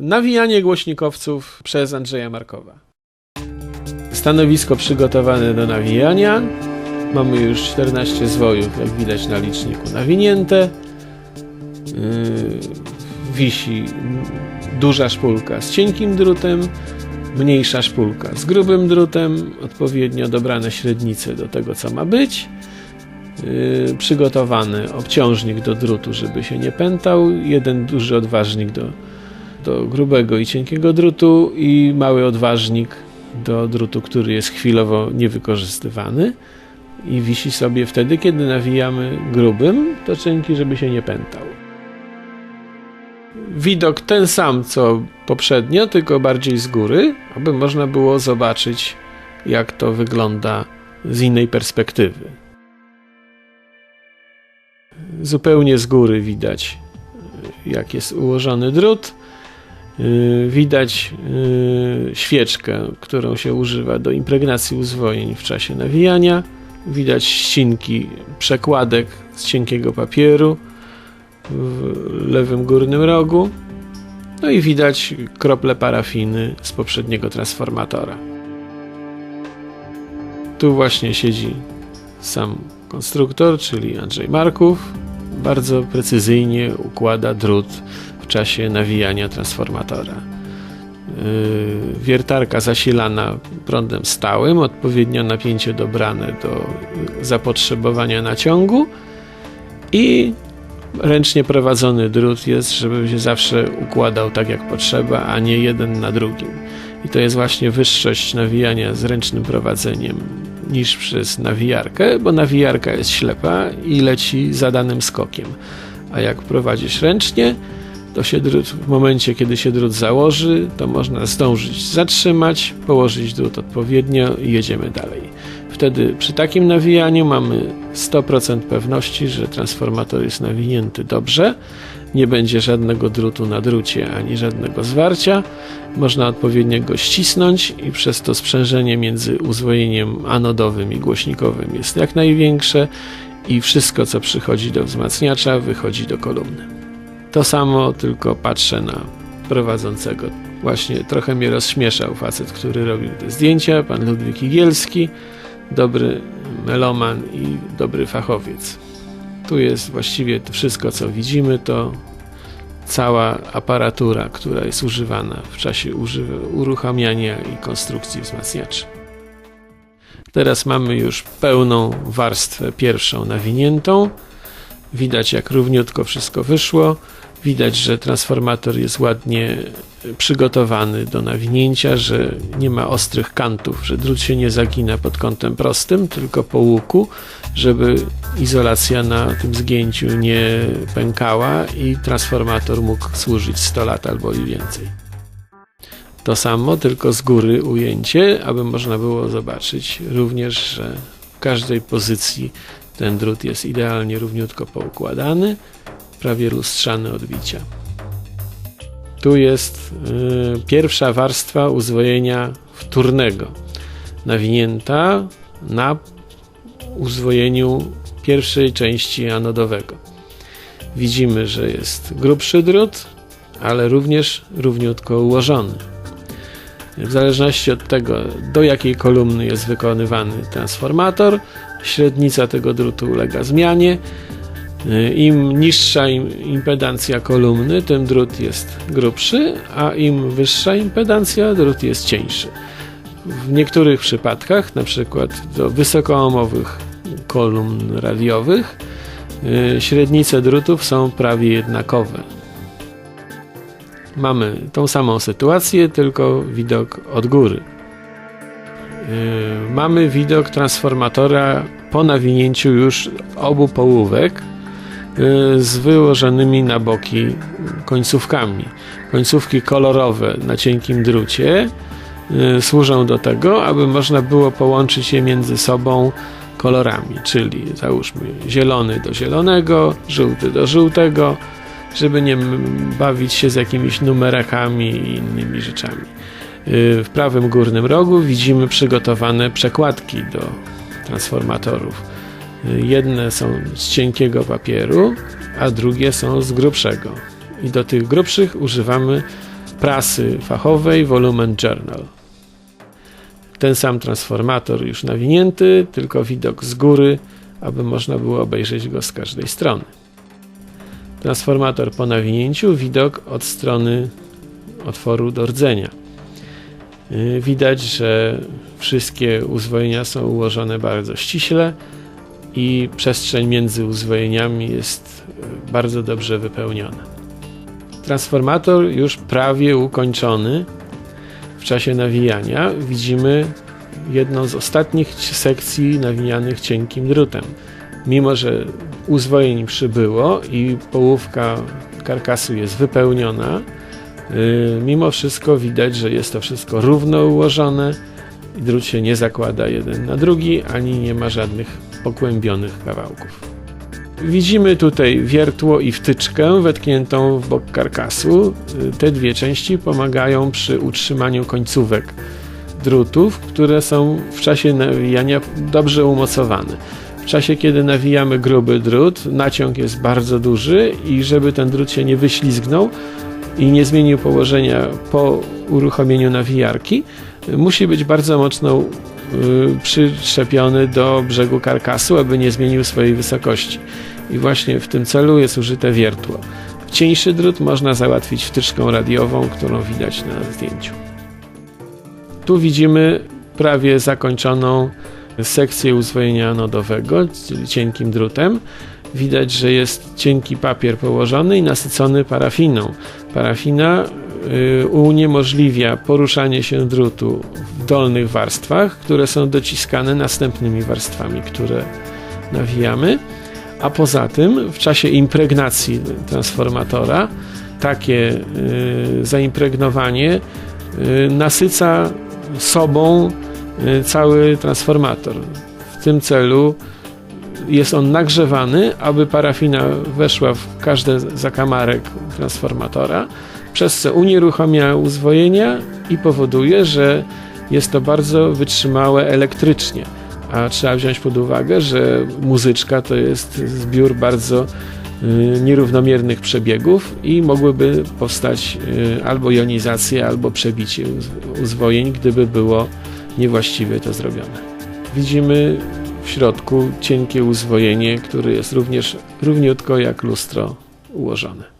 Nawijanie głośnikowców przez Andrzeja Markowa. Stanowisko przygotowane do nawijania. Mamy już 14 zwojów, jak widać na liczniku, nawinięte. Yy, wisi duża szpulka z cienkim drutem, mniejsza szpulka z grubym drutem, odpowiednio dobrane średnice do tego, co ma być. Yy, przygotowany obciążnik do drutu, żeby się nie pętał, jeden duży odważnik do, do grubego i cienkiego drutu i mały odważnik do drutu, który jest chwilowo niewykorzystywany i wisi sobie wtedy, kiedy nawijamy grubym do cienki, żeby się nie pętał. Widok ten sam co poprzednio, tylko bardziej z góry, aby można było zobaczyć, jak to wygląda z innej perspektywy. Zupełnie z góry widać, jak jest ułożony drut. Yy, Widać yy, świeczkę, którą się używa do impregnacji uzwojeń w czasie nawijania. Widać ścinki przekładek z cienkiego papieru w lewym górnym rogu. No i widać krople parafiny z poprzedniego transformatora. Tu właśnie siedzi sam konstruktor, czyli Andrzej Marków. Bardzo precyzyjnie układa drut w czasie nawijania transformatora. Yy, Wiertarka zasilana prądem stałym, odpowiednio napięcie dobrane do zapotrzebowania naciągu i ręcznie prowadzony drut jest, żeby się zawsze układał tak jak potrzeba, a nie jeden na drugim. I to jest właśnie wyższość nawijania z ręcznym prowadzeniem niż przez nawijarkę, bo nawijarka jest ślepa i leci zadanym skokiem. A jak prowadzisz ręcznie, to się w momencie, kiedy się drut założy, to można zdążyć zatrzymać, położyć drut odpowiednio i jedziemy dalej. Wtedy przy takim nawijaniu mamy 100% pewności, że transformator jest nawinięty dobrze, nie będzie żadnego drutu na drucie ani żadnego zwarcia. Można odpowiednio go ścisnąć i przez to sprzężenie między uzwojeniem anodowym i głośnikowym jest jak największe i wszystko co przychodzi do wzmacniacza wychodzi do kolumny. To samo, tylko patrzę na prowadzącego. Właśnie trochę mnie rozśmieszał facet, który robił te zdjęcia, pan Ludwik Igielski, dobry meloman i dobry fachowiec. Tu jest właściwie wszystko, co widzimy, to cała aparatura, która jest używana w czasie uruchamiania i konstrukcji wzmacniaczy. Teraz mamy już pełną warstwę pierwszą nawiniętą. Widać, jak równiutko wszystko wyszło. Widać, że transformator jest ładnie przygotowany do nawinięcia, że nie ma ostrych kantów, że drut się nie zagina pod kątem prostym, tylko po łuku, żeby izolacja na tym zgięciu nie pękała i transformator mógł służyć 100 lat albo i więcej. To samo, tylko z góry ujęcie, aby można było zobaczyć również, że w każdej pozycji ten drut jest idealnie równiutko poukładany, prawie lustrzane odbicia. Tu jest y, pierwsza warstwa uzwojenia wtórnego, nawinięta na uzwojeniu pierwszej części anodowego. Widzimy, że jest grubszy drut, ale również równiutko ułożony. W zależności od tego, do jakiej kolumny jest wykonywany transformator, średnica tego drutu ulega zmianie. Im niższa im- impedancja kolumny, tym drut jest grubszy, a im wyższa impedancja, drut jest cieńszy. W niektórych przypadkach, na przykład do wysokoomowych kolumn radiowych, y, średnice drutów są prawie jednakowe. Mamy tą samą sytuację, tylko widok od góry. Yy, Mamy widok transformatora po nawinięciu już obu połówek yy, z wyłożonymi na boki końcówkami. Końcówki kolorowe na cienkim drucie yy, służą do tego, aby można było połączyć je między sobą kolorami, czyli załóżmy zielony do zielonego, żółty do żółtego, żeby nie bawić się z jakimiś numerakami i innymi rzeczami. Yy, W prawym górnym rogu widzimy przygotowane przekładki do transformatorów. Yy, Jedne są z cienkiego papieru, a drugie są z grubszego. I do tych grubszych używamy prasy fachowej Volumen Journal. Ten sam transformator już nawinięty, tylko widok z góry, aby można było obejrzeć go z każdej strony. Transformator po nawinięciu, widok od strony otworu do rdzenia. Yy, Widać, że wszystkie uzwojenia są ułożone bardzo ściśle i przestrzeń między uzwojeniami jest yy, bardzo dobrze wypełniona. Transformator już prawie ukończony. W czasie nawijania widzimy jedną z ostatnich sekcji nawijanych cienkim drutem. Mimo, że uzwojeń przybyło i połówka karkasu jest wypełniona, yy, mimo wszystko widać, że jest to wszystko równo ułożone i drut się nie zakłada jeden na drugi, ani nie ma żadnych pokłębionych kawałków. Widzimy tutaj wiertło i wtyczkę wetkniętą w bok karkasu. Y, Te dwie części pomagają przy utrzymaniu końcówek drutów, które są w czasie nawijania dobrze umocowane. W czasie, kiedy nawijamy gruby drut, naciąg jest bardzo duży i żeby ten drut się nie wyślizgnął i nie zmienił położenia po uruchomieniu nawijarki, musi być bardzo mocno y, przyczepiony do brzegu karkasu, aby nie zmienił swojej wysokości. I właśnie w tym celu jest użyte wiertło. Cieńszy drut można załatwić wtyczką radiową, którą widać na zdjęciu. Tu widzimy prawie zakończoną sekcję uzwojenia anodowego, czyli cienkim drutem. Widać, że jest cienki papier położony i nasycony parafiną. Parafina y, uniemożliwia poruszanie się drutu w dolnych warstwach, które są dociskane następnymi warstwami, które nawijamy. A poza tym, w czasie impregnacji transformatora, takie y, zaimpregnowanie y, nasyca sobą cały transformator. W tym celu jest on nagrzewany, aby parafina weszła w każdy zakamarek transformatora, przez co unieruchamia uzwojenia i powoduje, że jest to bardzo wytrzymałe elektrycznie. A trzeba wziąć pod uwagę, że muzyczka to jest zbiór bardzo y, nierównomiernych przebiegów i mogłyby powstać y, albo jonizacje, albo przebicie uz- uzwojeń, gdyby było niewłaściwie to zrobione. Widzimy w środku cienkie uzwojenie, które jest również równiutko jak lustro ułożone.